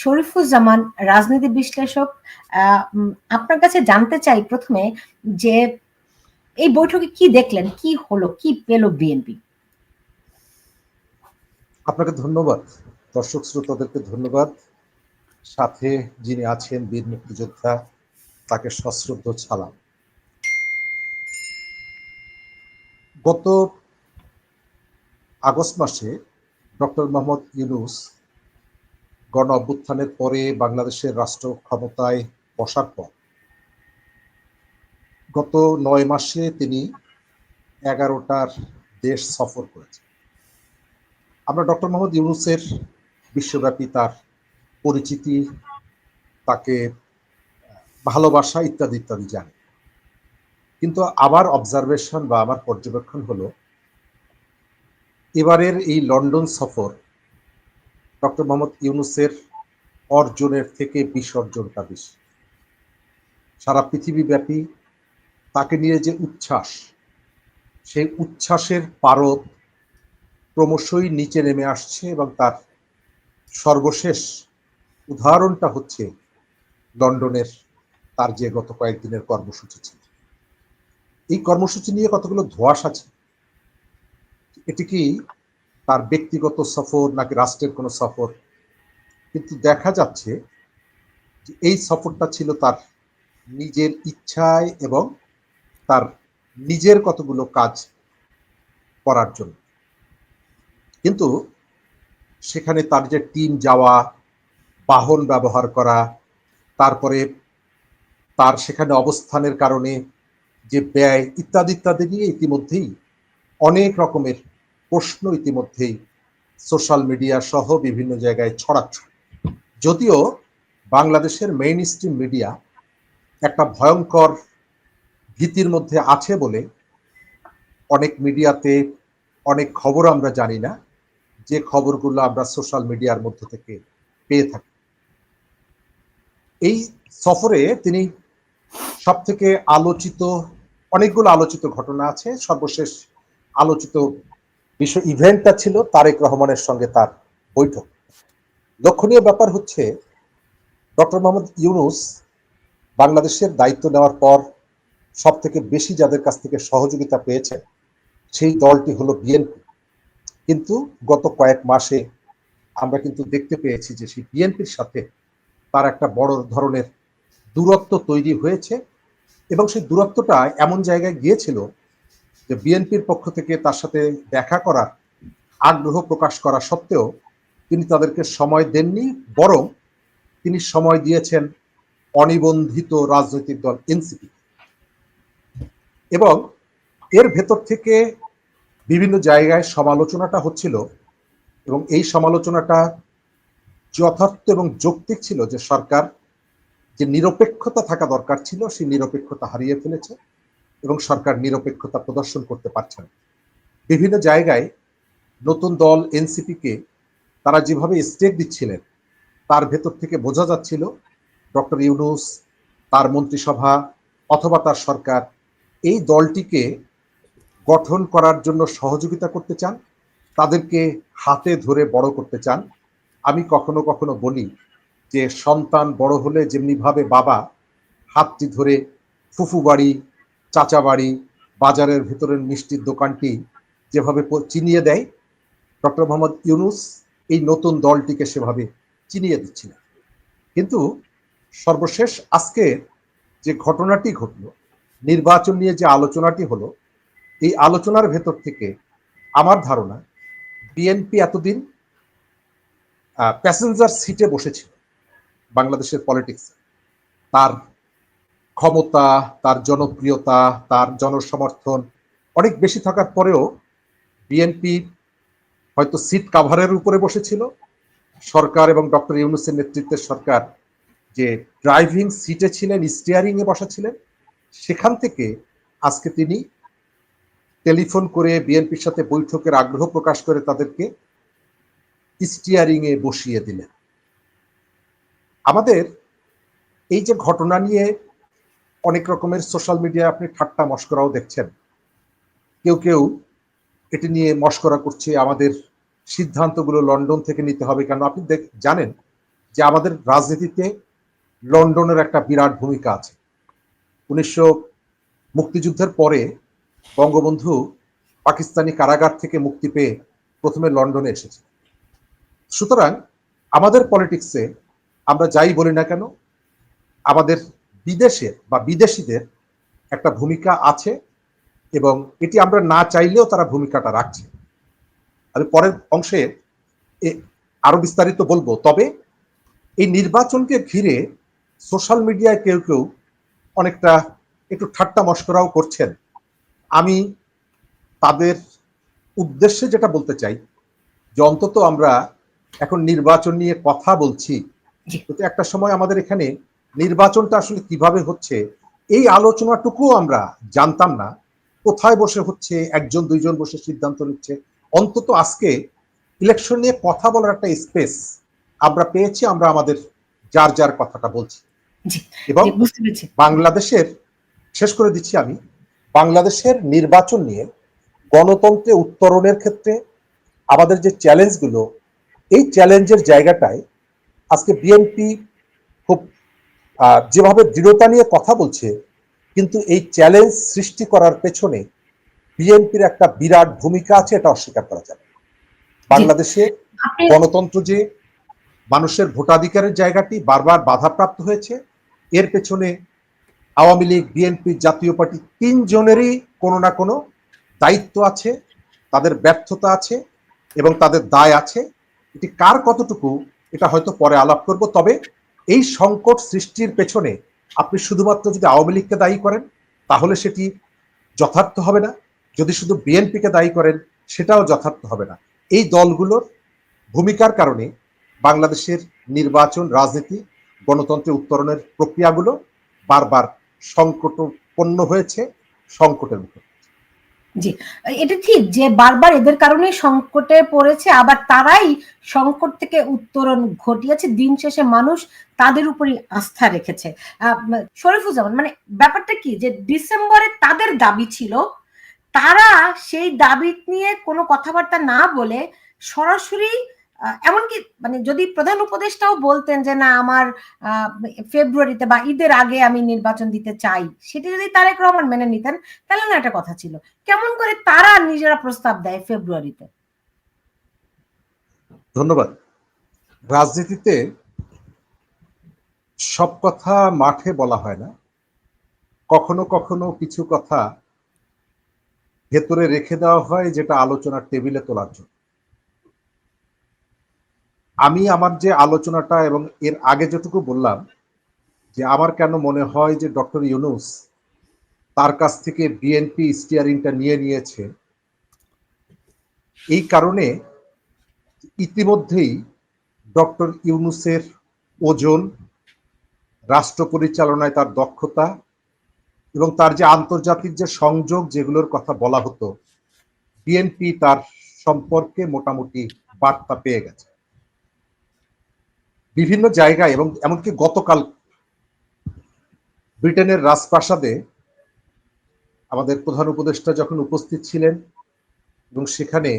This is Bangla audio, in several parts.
শরীফুজ্জামান রাজনীতি বিশ্লেষক আপনার কাছে জানতে চাই প্রথমে যে এই বৈঠকে কি দেখলেন, কি হলো, কি পেল বিএনপি আপনাকে ধন্যবাদ। দর্শক শ্রোতাদেরকে ধন্যবাদ। সাথে যিনি আছেন বীর মুক্তিযোদ্ধা, তাকে সশ্রদ্ধ ছালাম। গত আগস্ট মাসে ডক্টর মোহাম্মদ ইউনুস গণ অভ্যুত্থানের পরে বাংলাদেশের রাষ্ট্র ক্ষমতায় বসার পর গত নয় মাসে তিনি এগারোটার দেশ সফর করেছেন। আমরা ডক্টর মোহাম্মদ ইউনুসের বিশ্বব্যাপী তার পরিচিতি, তাকে ভালোবাসা ইত্যাদি ইত্যাদি জানি। কিন্তু আবার অবজারভেশন বা আমার পর্যবেক্ষণ হলো, এবারের এই লন্ডন সফর ডক্টর মোহাম্মদ ইউনুসের অর্জনের থেকে বিসর্জনটা বেশি। সারা পৃথিবীব্যাপী তাকে নিয়ে যে উচ্ছ্বাস, সেই উচ্ছ্বাসের পারদ ক্রমশই নিচে নেমে আসছে এবং তার সর্বশেষ উদাহরণটা হচ্ছে লন্ডনের তার যে গত কয়েকদিনের কর্মসূচি ছিল। এই কর্মসূচি নিয়ে কতগুলো ধোয়াশ আছে? এটি কি তার ব্যক্তিগত সফর নাকি রাষ্ট্রের কোনো সফর। কিন্তু দেখা যাচ্ছে যে এই সফরটা ছিল তার নিজের ইচ্ছায় এবং তার নিজের কতগুলো কাজ করার জন্য। কিন্তু সেখানে তার যে টিম যাওয়া, বাহন ব্যবহার করা, তারপরে তার সেখানে অবস্থানের কারণে যে ব্যয় ইত্যাদি ইত্যাদি নিয়ে ইতিমধ্যেই অনেক রকমের প্রশ্ন ইতিমধ্যেই সোশ্যাল মিডিয়া সহ বিভিন্ন জায়গায় ছড়াচ্ছে যদিও বাংলাদেশের মেইন স্ট্রিম মিডিয়া একটা ভয়ঙ্কর ভীতির মধ্যে আছে বলে অনেক মিডিয়াতে অনেক খবর আমরা জানি না, যে খবরগুলো আমরা সোশ্যাল মিডিয়ার মধ্যে থেকে পেয়ে থাকি। এই সফরে তিনি সব থেকে আলোচিত, অনেকগুলো আলোচিত ঘটনা আছে। সর্বশেষ আলোচিত বিষয় ইভেন্টটা ছিল তারেক রহমানের সঙ্গে তার বৈঠক। লক্ষণীয় ব্যাপার হচ্ছে, ডক্টর মোহাম্মদ ইউনুস বাংলাদেশের দায়িত্ব নেওয়ার পর সব থেকে বেশি যাদের কাছ থেকে সহযোগিতা পেয়েছে সেই দলটি হলো বিএনপি। কিন্তু গত কয়েক মাসে আমরা কিন্তু দেখতে পেয়েছি যে সেই বিএনপির সাথে তার একটা বড় ধরনের দূরত্ব তৈরি হয়েছে এবং সেই দূরত্বটা এমন জায়গায় গিয়েছিল যে বিএনপির পক্ষ থেকে তার সাথে দেখা করার আগ্রহ প্রকাশ করা সত্ত্বেও তিনি তাদেরকে সময় দেননি, বরং তিনি সময় দিয়েছেন অনিবন্ধিত রাজনৈতিক দল এনসিপি এবং এর ভেতর থেকে বিভিন্ন জায়গায় সমালোচনাটা হচ্ছিল এবং এই সমালোচনাটা যথার্থ এবং যৌক্তিক ছিল যে সরকার যে নিরপেক্ষতা থাকা দরকার ছিল, সেই নিরপেক্ষতা হারিয়ে ফেলেছে। এবং সরকার নিরপেক্ষতা প্রদর্শন করতে পারছে না। বিভিন্ন জায়গায় নতুন দল এনসিপিকে তারা যেভাবে স্টেক দিচ্ছিলেন, তার ভেতর থেকে বোঝা যাচ্ছিল ডক্টর ইউনুস, তার মন্ত্রিসভা অথবা তার সরকার এই দলটিকে গঠন করার জন্য সহযোগিতা করতে চান, তাদেরকে হাতে ধরে বড় করতে চান। আমি কখনো কখনো বলি যে সন্তান বড় হলে যেমনিভাবে বাবা হাতটি ধরে ফুফু বাড়ি চাচা বাড়ি বাজারের ভেতরের মিষ্টির দোকানটি যেভাবে চিনিয়ে দেয়, ডক্টর মোহাম্মদ ইউনুস এই নতুন দলটিকে সেভাবে চিনিয়ে দিচ্ছিলেন কিন্তু সর্বশেষ আজকে যে ঘটনাটি ঘটল, নির্বাচন নিয়ে যে আলোচনাটি হলো, এই আলোচনার ভেতর থেকে আমার ধারণা বিএনপি এতদিন প্যাসেঞ্জার সিটে বসেছিল বাংলাদেশের পলিটিক্স তার ক্ষমতা, তার জনপ্রিয়তা, তার জনসমর্থন অনেক বেশি থাকার পরেও বিএনপি হয়তো সিট কাভারের উপরে বসেছিল। সরকার এবং ডক্টর ইউনুসের নেতৃত্বের সরকার যে ড্রাইভিং সিটে ছিলেন স্টিয়ারিং এ বসা ছিলেন, সেখান থেকে আজকে তিনি টেলিফোন করে বিএনপির সাথে বৈঠকের আগ্রহ প্রকাশ করে তাদেরকে স্টিয়ারিং এ বসিয়ে দিলেন। আমাদের এই যে ঘটনা নিয়ে অনেক রকমের সোশ্যাল মিডিয়ায় আপনি ঠাট্টা মস্করাও দেখছেন। কেউ কেউ এটি নিয়ে মস্করা করছে, আমাদের সিদ্ধান্তগুলো লন্ডন থেকে নিতে হবে কেন? আপনি জানেন যে আমাদের রাজনীতিতে লন্ডনের একটা বিরাট ভূমিকা আছে। উনিশশো মুক্তিযুদ্ধের পরে বঙ্গবন্ধু পাকিস্তানি কারাগার থেকে মুক্তি পেয়ে প্রথমে লন্ডনে এসেছে। সুতরাং আমাদের পলিটিক্সে আমরা যাই বলি না কেন, আমাদের বিদেশের বা বিদেশিদের একটা ভূমিকা আছে এবং এটি আমরা না চাইলেও তারা ভূমিকাটা রাখছে। আমি পরের অংশে এ- আরও বিস্তারিত বলব। তবে এই নির্বাচনকে ঘিরে সোশ্যাল মিডিয়ায় কেউ কেউ অনেকটা একটু ঠাট্টা মস্করাও করছেন। আমি তাদের উদ্দেশ্যে যেটা বলতে চাই যে অন্তত আমরা এখন নির্বাচন নিয়ে কথা বলছি। কিন্তু একটা সময় আমাদের এখানে নির্বাচনটা আসলে কীভাবে হচ্ছে এই আলোচনাটুকু আমরা জানতাম না। কোথায় বসে হচ্ছে একজন দুইজন বসে সিদ্ধান্ত নিচ্ছে। অন্তত আজকে ইলেকশন নিয়ে কথা বলার একটা স্পেস আমরা পেয়েছি আমরা আমাদের যার যার কথাটা বলছি। এবং বাংলাদেশের শেষ করে দিচ্ছি আমি বাংলাদেশের নির্বাচন নিয়ে গণতন্ত্রে উত্তরণের ক্ষেত্রে আমাদের যে চ্যালেঞ্জগুলো এই চ্যালেঞ্জের জায়গাটায় আজকে বিএনপি খুব যেভাবে দৃঢ়তা নিয়ে কথা বলছে কিন্তু এই চ্যালেঞ্জ সৃষ্টি করার পেছনে বিএনপির একটা বিরাট ভূমিকা আছে এটা অস্বীকার করা যাবে বাংলাদেশে গণতন্ত্র যে মানুষের ভোটাধিকারের জায়গাটি বারবার বাধাপ্রাপ্ত হয়েছে এর পেছনে আওয়ামী লীগ বিএনপি জাতীয় পার্টি তিনজনেরই কোনো না কোনো দায়িত্ব আছে তাদের ব্যর্থতা আছে এবং তাদের দায় আছে। এটি কার কতটুকু এটা হয়তো পরে আলাপ করব তবে এই সংকট সৃষ্টির পেছনে আপনি শুধুমাত্র যদি আওয়ামী লীগকে দায়ী করেন, তাহলে সেটি যথার্থ হবে না। যদি শুধু বিএনপিকে দায়ী করেন, সেটাও যথার্থ হবে না। এই দলগুলোর ভূমিকার কারণে বাংলাদেশের নির্বাচন, রাজনীতি গণতন্ত্রের উত্তরণের প্রক্রিয়াগুলো বারবার সংকটপন্ন হয়েছে, সংকটের মুখে। এটা ঠিক যে বারবার এদের কারণে সংকটে পড়েছে, আবার তারাই সংকট থেকে উত্তরণ ঘটিয়েছে। দিন শেষে মানুষ তাদের উপরই আস্থা রেখেছে। শরীফুজ্জামান মানে ব্যাপারটা কি যে ডিসেম্বরে তাদের দাবি ছিল, তারা সেই দাবি নিয়ে কোনো কথাবার্তা না বলে সরাসরি এমনকি মানে যদি প্রধান উপদেষ্টাও বলতেন যে না, আমার ফেব্রুয়ারিতে বা ঈদের আগে আমি নির্বাচন দিতে চাই, সেটা যদি তারেক রহমান মেনে নিতেন, তাহলে না একটা কথা ছিল। কেমন করে তারা নিজেরা প্রস্তাব দেয় ফেব্রুয়ারিতে? ধন্যবাদ। রাজনীতিতে সব কথা মাঠে বলা হয় না। কখনো কখনো কিছু কথা ভেতরে রেখে দেওয়া হয় যেটা আলোচনার টেবিলে তোলার জন্য। আমি আমার যে আলোচনাটা এবং এর আগে যেটুকু বললাম, যে আমার কেন মনে হয় যে ডক্টর ইউনুস তার কাছ থেকে বিএনপি স্টিয়ারিংটা নিয়ে নিয়েছে, এই কারণে ইতিমধ্যেই ডক্টর ইউনুসের ওজন, রাষ্ট্র পরিচালনায় তার দক্ষতা এবং তার যে আন্তর্জাতিক যে সংযোগ যেগুলোর কথা বলা হতো বিএনপি তার সম্পর্কে মোটামুটি বার্তা পেয়ে গেছে। বিভিন্ন জায়গায় এবং এমনকি গতকাল ব্রিটেনের রাজপ্রাসাদে আমাদের প্রধান উপদেষ্টা যখন উপস্থিত ছিলেন এবং সেখানে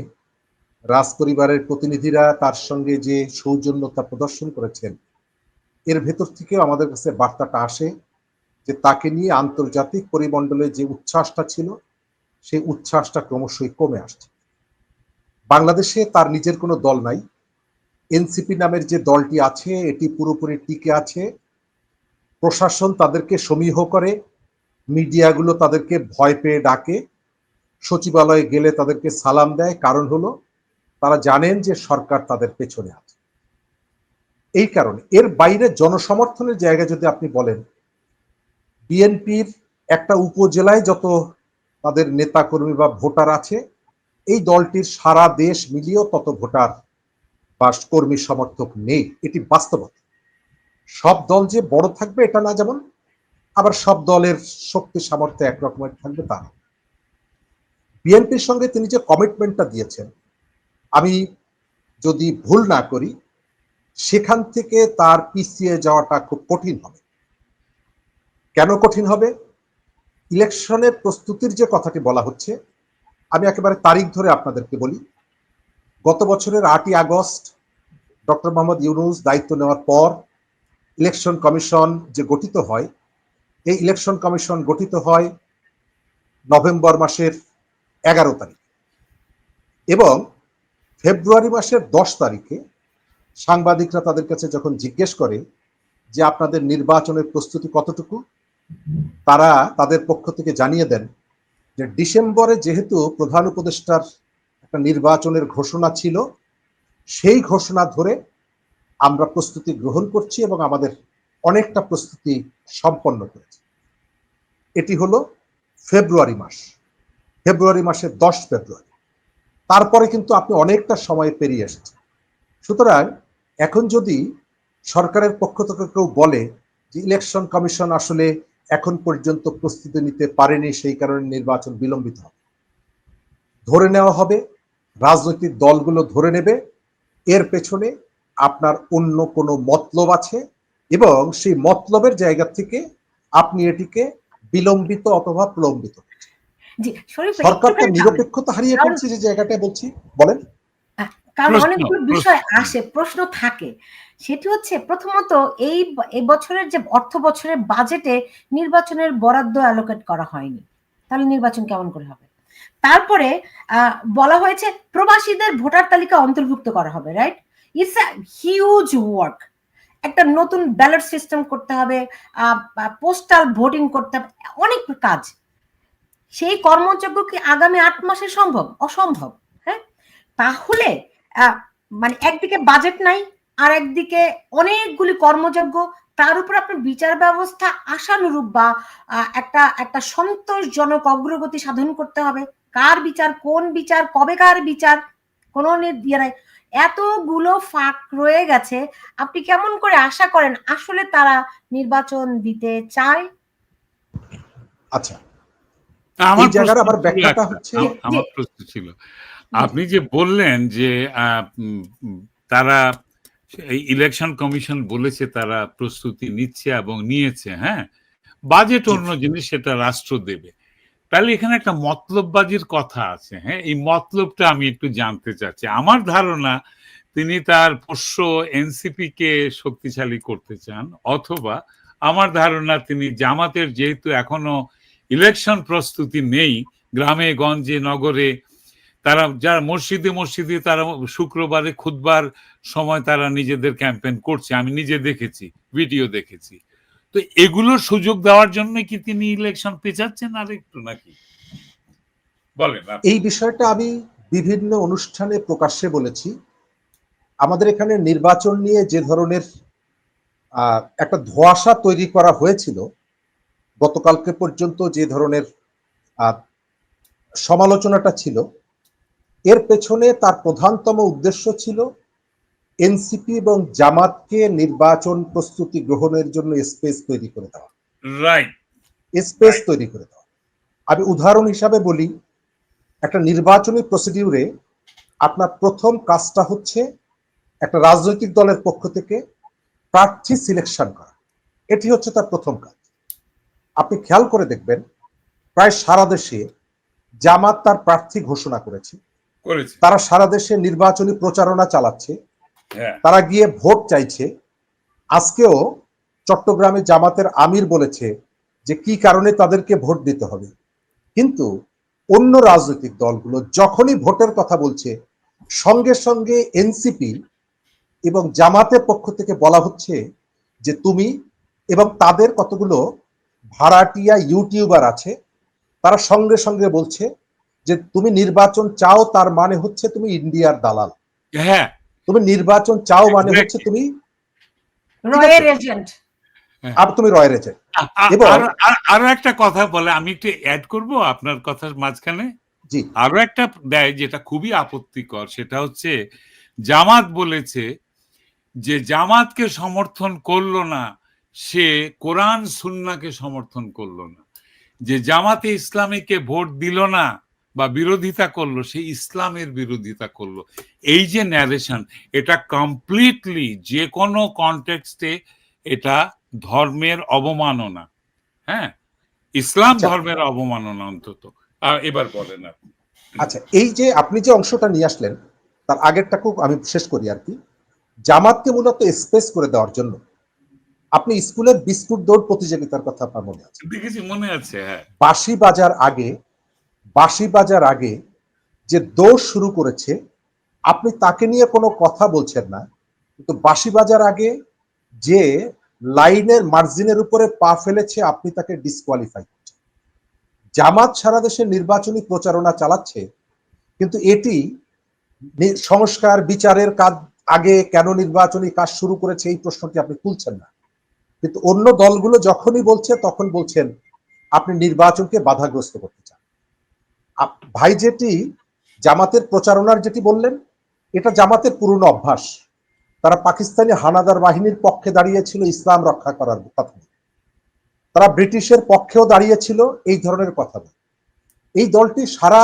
রাজ পরিবারের প্রতিনিধিরা তার সঙ্গে যে সৌজন্যতা প্রদর্শন করেছেন, এর ভেতর থেকেও আমাদের কাছে বার্তাটা আসে যে তাকে নিয়ে আন্তর্জাতিক পরিমণ্ডলে যে উচ্ছ্বাসটা ছিল, সেই উচ্ছ্বাসটা ক্রমশই কমে আসছে। বাংলাদেশে তার নিজের কোনো দল নাই এনসিপি নামের যে দলটি আছে, এটি পুরোপুরি টিকে আছে। প্রশাসন তাদেরকে সমীহ করে, মিডিয়াগুলো তাদেরকে ভয় পেয়ে ডাকে, সচিবালয়ে গেলে তাদেরকে সালাম দেয়। কারণ হলো, তারা জানেন যে সরকার তাদের পেছনে আছে। এই কারণে, এর বাইরে জনসমর্থনের জায়গা যদি আপনি বলেন, বিএনপির একটা উপজেলায় যত তাদের নেতাকর্মী বা ভোটার আছে, এই দলটির সারা দেশ মিলিয়েও তত ভোটার বা কর্মী সমর্থক নেই, এটি বাস্তবতা। সব দল যে বড় থাকবে, এটা না যেমন, আবার সব দলের শক্তি, সামর্থ্য একরকমের থাকবে তা না। বিএনপির সঙ্গে তিনি যে কমিটমেন্টটা দিয়েছেন, আমি যদি ভুল না করি, সেখান থেকে তার পিছিয়ে যাওয়াটা খুব কঠিন হবে। কেন কঠিন হবে? ইলেকশনের প্রস্তুতির যে কথাটি বলা হচ্ছে, আমি একেবারে তারিখ ধরে আপনাদেরকে বলি, গত বছরের আটই আগস্ট ডক্টর মোহাম্মদ ইউনুস দায়িত্ব নেওয়ার পর ইলেকশন কমিশন যে গঠিত হয়, এই ইলেকশন কমিশন গঠিত হয় নভেম্বর মাসের এগারো তারিখ এবং ফেব্রুয়ারি মাসের দশ তারিখে সাংবাদিকরা তাদের কাছে যখন জিজ্ঞেস করে যে আপনাদের নির্বাচনের প্রস্তুতি কতটুকু, তারা তাদের পক্ষ থেকে জানিয়ে দেন যে ডিসেম্বরে যেহেতু প্রধান উপদেষ্টার একটা নির্বাচনের ঘোষণা ছিল সেই ঘোষণা ধরে আমরা প্রস্তুতি গ্রহণ করছি এবং আমাদের অনেকটা প্রস্তুতি সম্পন্ন করেছি এটি হলো ফেব্রুয়ারি মাস। ফেব্রুয়ারি মাসের দশ ফেব্রুয়ারি। তারপরে কিন্তু আপনি অনেকটা সময় পেরিয়ে এসেছেন। সুতরাং এখন যদি সরকারের পক্ষ থেকে কেউ বলে যে ইলেকশন কমিশন আসলে এখন পর্যন্ত প্রস্তুতি নিতে পারেনি, সেই কারণে নির্বাচন বিলম্বিত হবে। ধরে নেওয়া হবে, রাজনৈতিক দলগুলো ধরে নেবে এর পেছনে আপনার অন্য কোনো মতলব আছে এবং সেই মতলবের জায়গা থেকে আপনি এটিকে বিলম্বিত অথবা প্রলম্বিত। জি শরীফ সরকার তার একটুখানি থামেন। নিরপেক্ষতা হারিয়ে ফেলছে যে জায়গাটা বলছি বলেন। কারণ অনেকগুলো বিষয় আসে প্রশ্ন থাকে। সেটি হচ্ছে প্রথমত এই এই বছরের যে অর্থ বছরের বাজেটে নির্বাচনের বরাদ্দ অ্যালোকেট করা হয়নি। তাহলে নির্বাচন কেমন করে হবে? তারপরে বলা হয়েছে প্রবাসীদের ভোটার তালিকা অন্তর্ভুক্ত করা হবে রাইট ইটস হিউজ ওয়ার্ক একটা নতুন ব্যালট সিস্টেম করতে হবে পোস্টাল ভোটিং করতে হবে, অনেক কাজ। সেই কর্মযজ্ঞ কি আগামী আট মাসে সম্ভব? অসম্ভব হ্যাঁ? তাহলে মানে একদিকে বাজেট নাই আর একদিকে অনেকগুলি কর্মযজ্ঞ তার উপর আপনার বিচার ব্যবস্থা আশানুরূপ বা একটা একটা সন্তোষজনক অগ্রগতি সাধন করতে হবে। কার বিচার কোন বিচার কবে কার বিচার কোনো নি- ইয়ে নাই। এতগুলো ফাঁক রয়ে গেছে। আপনি কেমন করে আশা করেন আসলে তারা নির্বাচন দিতে চায়? আচ্ছা। আমার জায়গার আবার ছিল ব্যাখ্যাটা হচ্ছে- আমার প্রশ্ন ছিল। আপনি যে বললেন যে তারা এই ইলেকশন কমিশন বলেছে তারা প্রস্তুতি নিচ্ছে এবং নিয়েছে হ্যাঁ? বাজেট অন্য জিনিস সেটা রাষ্ট্র দেবে। তাহলে এখানে একটা মতলববাজির কথা আছে হ্যাঁ? এই মতলবটা আমি একটু জানতে চাচ্ছি। আমার ধারণা তিনি তার পোষ্য এনসিপি কে শক্তিশালী করতে চান অথবা আমার ধারণা তিনি জামাতের যেহেতু এখনও ইলেকশন প্রস্তুতি নেই গ্রামে গঞ্জে নগরে তারা যারা মসজিদে মসজিদে তারা শুক্রবারে খুদবার সময় তারা নিজেদের ক্যাম্পেন করছে। আমি নিজে দেখেছি, ভিডিও দেখেছি। তো এগুলোর সুযোগ দেওয়ার জন্য কি তিনি ইলেকশন পেঁচাচ্ছেন আর একটু নাকি? বলেন। এই বিষয়টা আমি বিভিন্ন অনুষ্ঠানে প্রকাশ্যে বলেছি। আমাদের এখানে নির্বাচন নিয়ে যে ধরনের একটা ধোঁয়াশা তৈরি করা হয়েছিল, গতকালকে পর্যন্ত যে ধরনের সমালোচনাটা ছিল এর পেছনে তার প্রধানতম উদ্দেশ্য ছিল এনসিপি এবং জামাতকে নির্বাচন প্রস্তুতি গ্রহণের জন্য স্পেস তৈরি করে দেওয়া। রাইট স্পেস তৈরি করে দেওয়া। আমি উদাহরণ হিসাবে বলি একটা নির্বাচনী প্রসিডিউরে আপনার প্রথম কাজটা হচ্ছে একটা রাজনৈতিক দলের পক্ষ থেকে প্রার্থী সিলেকশন করা। এটি হচ্ছে তার প্রথম কাজ। আপনি খেয়াল করে দেখবেন প্রায় সারা দেশে জামাত তার প্রার্থী ঘোষণা করেছে করেছে। তারা সারা দেশে নির্বাচনী প্রচারণা চালাচ্ছে। হ্যাঁ। তারা গিয়ে ভোট চাইছে। আজকেও চট্টগ্রামে জামাতের আমির বলেছে যে কি কারণে তাদেরকে ভোট দিতে হবে। কিন্তু অন্য রাজনৈতিক দলগুলো যখনই ভোটের কথা বলছে সঙ্গে সঙ্গে এনসিপি এবং জামাতের পক্ষ থেকে বলা হচ্ছে যে তুমি এবং তাদের কতগুলো ভাড়াটিয়া ইউটিউবার আছে তারা সঙ্গে সঙ্গে বলছে যে তুমি নির্বাচন চাও তার মানে হচ্ছে তুমি ইন্ডিয়ার দালাল। হ্যাঁ। তুমি নির্বাচন চাও মানে হচ্ছে তুমি রয়ের এজেন্ট আর তুমি রয়ের এজেন্ট আরও একটা কথা বলে আমি একটু অ্যাড করব আপনার কথার মাঝখানে? জি। আরও একটা দেয় যেটা খুবই আপত্তিকর সেটা হচ্ছে জামাত বলেছে যে জামাতকে সমর্থন করল না সে কোরআন সুন্নাকে সমর্থন করল না। যে জামাতে ইসলামীকে ভোট দিল না বা বিরোধিতা করল সে ইসলামের বিরোধিতা করল। এই যে ন্যারেশন এটা কমপ্লিটলি যে কোনো কনটেক্সটে এটা ধর্মের অবমাননা। হ্যাঁ? ইসলাম আচ্ছা। ধর্মের অবমাননা অন্তত। এবার বলেন আপনি। আচ্ছা এই যে আপনি যে অংশটা নিয়ে আসলেন তার আগেরটাকেও আমি শেষ করি আর কি। জামাতকে মূলত স্পেস করে দেওয়ার জন্য আপনি স্কুলের বিস্কুট দৌড় প্রতিযোগিতার কথা আপনার মনে আছে? দেখেছি মনে আছে হ্যাঁ। বাঁশি বাজার আগে বাঁশি বাজার আগে যে দোষ শুরু করেছে, আপনি তাকে নিয়ে কোনো কথা বলছেন না, কিন্তু বাঁশি বাজার আগে যে লাইনের মার্জিনের উপরে পা ফেলেছে, আপনি তাকে ডিসকোয়ালিফাই করছেন। জামাত সারা দেশে নির্বাচনী প্রচারণা চালাচ্ছে, কিন্তু এটি সংস্কার, বিচারের কাজ আগে কেন নির্বাচনী কাজ শুরু করেছে, এই প্রশ্নটি আপনি তুলছেন না। কিন্তু অন্য দলগুলো যখনই বলছে, তখন বলছেন, আপনি নির্বাচনকে বাধাগ্রস্ত করতে ভাই যেটি জামাতের প্রচারণার যেটি বললেন, এটা জামাতের পুরনো অভ্যাস। তারা পাকিস্তানি হানাদার বাহিনীর পক্ষে দাঁড়িয়েছিল ইসলাম রক্ষা করার কথা। তারা ব্রিটিশের পক্ষেও দাঁড়িয়েছিল এই ধরনের কথা। এই দলটি সারা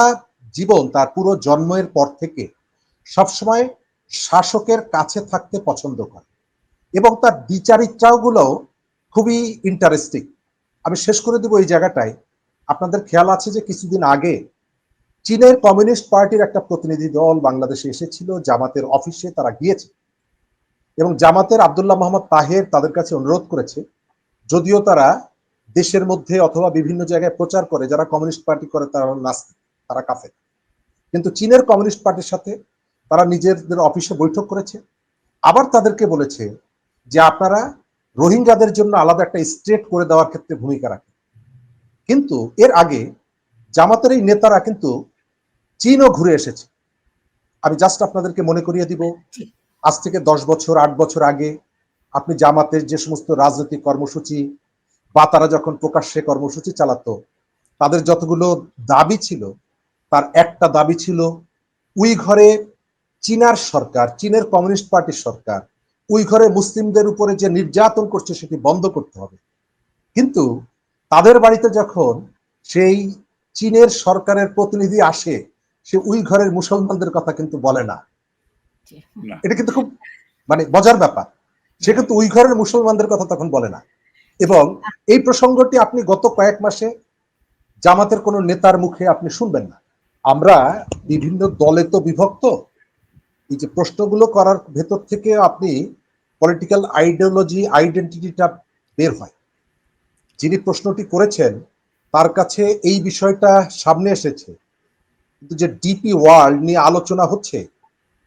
জীবন তার পুরো জন্মের পর থেকে সবসময় শাসকের কাছে থাকতে পছন্দ করে এবং তার বিচারিত্রাগুলো খুবই ইন্টারেস্টিং আমি শেষ করে দেবো এই জায়গাটায়। আপনাদের খেয়াল আছে যে কিছুদিন আগে চীনের কমিউনিস্ট পার্টির একটা প্রতিনিধি দল বাংলাদেশে এসেছিল, জামাতের অফিসে তারা গিয়েছে এবং জামাতের আব্দুল্লাহ মোহাম্মদ তাহের তাদের কাছে অনুরোধ করেছে, যদিও তারা দেশের মধ্যে অথবা বিভিন্ন জায়গায় প্রচার করে, যারা কমিউনিস্ট পার্টি করে তারা নাস্তিক, তারা কাফের। কিন্তু চীনের কমিউনিস্ট পার্টির সাথে তারা নিজেদের অফিসে বৈঠক করেছে। আবার তাদেরকে বলেছে যে আপনারা রোহিঙ্গাদের জন্য আলাদা একটা স্টেট করে দেওয়ার ক্ষেত্রে ভূমিকা রাখেন। কিন্তু এর আগে জামাতের এই নেতারা কিন্তু চীনও ঘুরে এসেছে। আমি জাস্ট আপনাদেরকে মনে করিয়ে দিব আজ থেকে দশ বছর আট বছর আগে আপনি জামাতের যে সমস্ত রাজনৈতিক কর্মসূচি বা তারা যখন প্রকাশ্যে কর্মসূচি চালাতো তাদের যতগুলো দাবি ছিল তার একটা দাবি ছিল উই ঘরে চীনার সরকার চীনের কমিউনিস্ট পার্টির সরকার ওই ঘরে মুসলিমদের উপরে যে নির্যাতন করছে সেটি বন্ধ করতে হবে। কিন্তু তাদের বাড়িতে যখন সেই চীনের সরকারের প্রতিনিধি আসে সে ওই ঘরের মুসলমানদের কথা কিন্তু বলে না। না। এটা কিন্তু খুব মানে মজার ব্যাপার। সে কিন্তু ওই ঘরের মুসলমানদের কথা তখন বলে না। এবং এই প্রসঙ্গটি আপনি গত কয়েক মাসে জামাতের কোনো নেতার মুখে আপনি শুনবেন না। আমরা বিভিন্ন দলে তো বিভক্ত। এই যে প্রশ্নগুলো করার ভেতর থেকে আপনি পলিটিক্যাল আইডিওলজি আইডেন্টিটিটা বের হয়। যিনি প্রশ্নটি করেছেন তার কাছে এই বিষয়টা সামনে এসেছে। কিন্তু যে ডিপি ওয়ার্ল্ড নিয়ে আলোচনা হচ্ছে,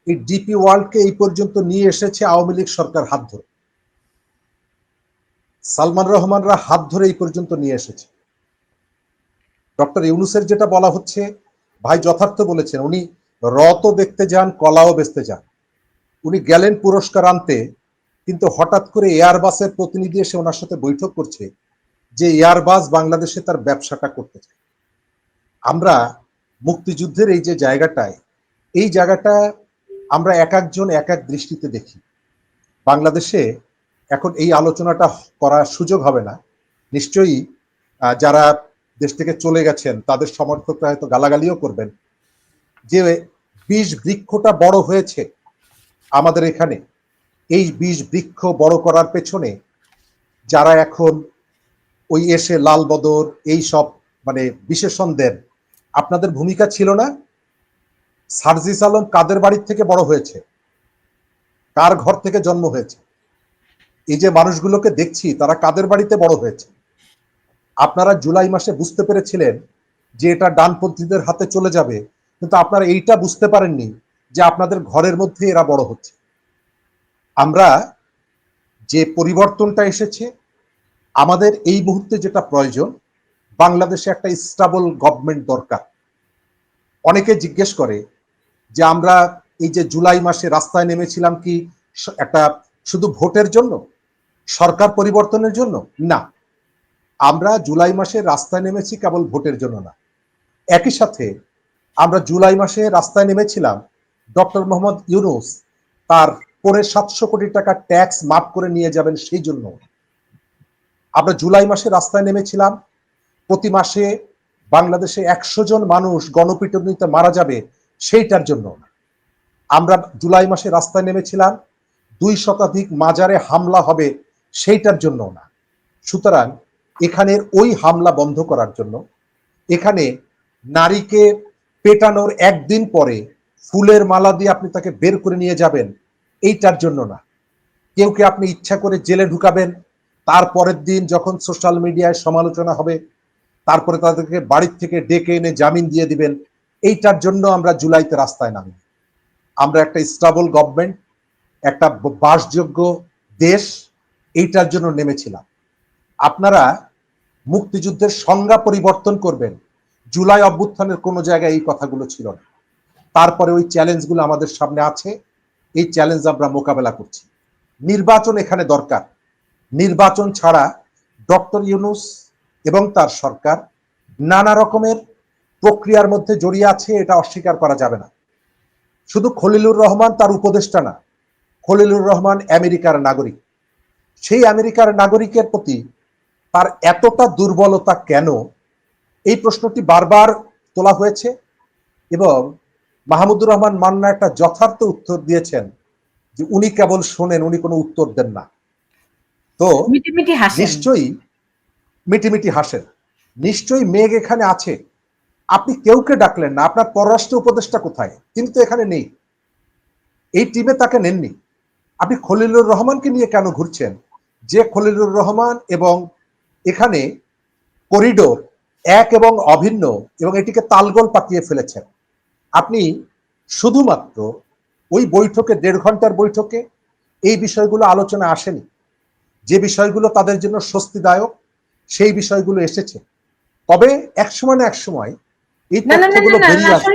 এই ডিপি ওয়ার্ল্ডকে এই পর্যন্ত নিয়ে এসেছে আওয়ামী লীগ সরকার হাত ধরে। সালমান রহমানরা হাত ধরে এই পর্যন্ত নিয়ে এসেছে। ডক্টর ইউনুসের যেটা বলা হচ্ছে, ভাই যথার্থ বলেছেন, উনি রত দেখতে যান, কলাও বেচতে যান। উনি গেলেন পুরস্কার আনতে, কিন্তু হঠাৎ করে এয়ারবাসের প্রতিনিধি এসে ওনার সাথে বৈঠক করছে যে এয়ারবাস বাংলাদেশে তার ব্যবসাটা করতে চায়। আমরা মুক্তিযুদ্ধের এই যে জায়গাটায়, এই জায়গাটা আমরা এক একজন এক এক দৃষ্টিতে দেখি। বাংলাদেশে এখন এই আলোচনাটা করার সুযোগ হবে না। নিশ্চয়ই যারা দেশ থেকে চলে গেছেন, তাদের সমর্থকরা হয়তো গালাগালিও করবেন। যে বীজ বৃক্ষটা বড় হয়েছে আমাদের এখানে, এই বীজ বৃক্ষ বড় করার পেছনে যারা এখন ওই এসে লাল বদর এই সব মানে বিশেষণ দেন আপনাদের ভূমিকা ছিল না। সার্জিস আলম কাদের বাড়ির থেকে বড় হয়েছে? কার ঘর থেকে জন্ম হয়েছে? এই যে মানুষগুলোকে দেখছি, তারা কাদের বাড়িতে বড় হয়েছে? আপনারা জুলাই মাসে বুঝতে পেরেছিলেন যে এটা ডানপন্থীদের হাতে চলে যাবে, কিন্তু আপনারা এইটা বুঝতে পারেননি যে আপনাদের ঘরের মধ্যে এরা বড় হচ্ছে। আমরা যে পরিবর্তনটা এসেছে, আমাদের এই মুহূর্তে যেটা প্রয়োজন বাংলাদেশে একটা স্টাবল গভর্নমেন্ট দরকার। অনেকে জিজ্ঞেস করে যে আমরা এই যে জুলাই মাসে রাস্তায় নেমেছিলাম কি একটা শুধু ভোটের জন্য? সরকার পরিবর্তনের জন্য? না। আমরা জুলাই মাসে রাস্তায় নেমেছি কেবল ভোটের জন্য না। একই সাথে আমরা জুলাই মাসে রাস্তায় নেমেছিলাম, ডক্টর মোহাম্মদ ইউনুস তার পরে সাতশো কোটি টাকা ট্যাক্স মাফ করে নিয়ে যাবেন সেই জন্য। আমরা জুলাই মাসে রাস্তায় নেমেছিলাম প্রতি মাসে বাংলাদেশে একশো জন মানুষ গণপিটুনিতে মারা যাবে সেইটার জন্য। আমরা জুলাই মাসে রাস্তায় নেমেছিলাম, দুই শতাধিক মাজারে হামলা হবে সেইটার জন্য না। সুতরাং এখানের ওই হামলা বন্ধ করার জন্য, এখানে নারীকে পেটানোর একদিন পরে ফুলের মালা দিয়ে আপনি তাকে বের করে নিয়ে যাবেন, এইটার জন্য না। কেউ কে আপনি ইচ্ছা করে জেলে ঢুকাবেন? তারপরের দিন যখন সোশ্যাল মিডিয়ায় সমালোচনা হবে তারপরে তাদেরকে বাড়ির থেকে ডেকে এনে জামিন দিয়ে দিবেন। এইটার জন্য আমরা জুলাইতে রাস্তায় নামি। আমরা একটা স্টাবল গভর্নমেন্ট, একটা বাসযোগ্য দেশ, এইটার জন্য নেমেছিলাম। আপনারা মুক্তিযুদ্ধের সংজ্ঞা পরিবর্তন করবেন। জুলাই অভ্যুত্থানের কোনো জায়গায় এই কথাগুলো ছিল না। তারপরে ওই চ্যালেঞ্জগুলো আমাদের সামনে আছে। এই চ্যালেঞ্জ আমরা মোকাবেলা করছি। নির্বাচন এখানে দরকার। নির্বাচন ছাড়া ডক্টর ইউনুস এবং তার সরকার নানা রকমের প্রক্রিয়ার মধ্যে জড়িয়ে আছে এটা অস্বীকার করা যাবে না। শুধু খলিলুর রহমান তার উপদেষ্টা না খলিলুর রহমান আমেরিকার নাগরিক। সেই আমেরিকার নাগরিকের প্রতি তার এতটা দুর্বলতা কেন? এই প্রশ্নটি বারবার তোলা হয়েছে এবং মাহমুদুর রহমান মান্না একটা যথার্থ উত্তর দিয়েছেন যে উনি কেবল শোনেন উনি কোনো উত্তর দেন না। তো নিশ্চয়ই মিটিমিটি হাসেন। নিশ্চয়ই মেঘ এখানে আছে। আপনি কেউকে ডাকলেন না, আপনার পররাষ্ট্র উপদেষ্টা কোথায়? তিনি তো এখানে নেই। এই টিমে তাকে নেননি। আপনি খলিলুর রহমানকে নিয়ে কেন ঘুরছেন? যে খলিলুর রহমান এবং এখানে করিডোর এক এবং অভিন্ন এবং এটিকে তালগোল পাকিয়ে ফেলেছেন। আপনি শুধুমাত্র ওই বৈঠকে, দেড় ঘণ্টার বৈঠকে এই বিষয়গুলো আলোচনা আসেনি। যে বিষয়গুলো তাদের জন্য স্বস্তিদায়ক সেই বিষয়গুলো এসেছে। তবে এক সময় না এক সময় এই তথ্যগুলো বেরিয়ে আসবে।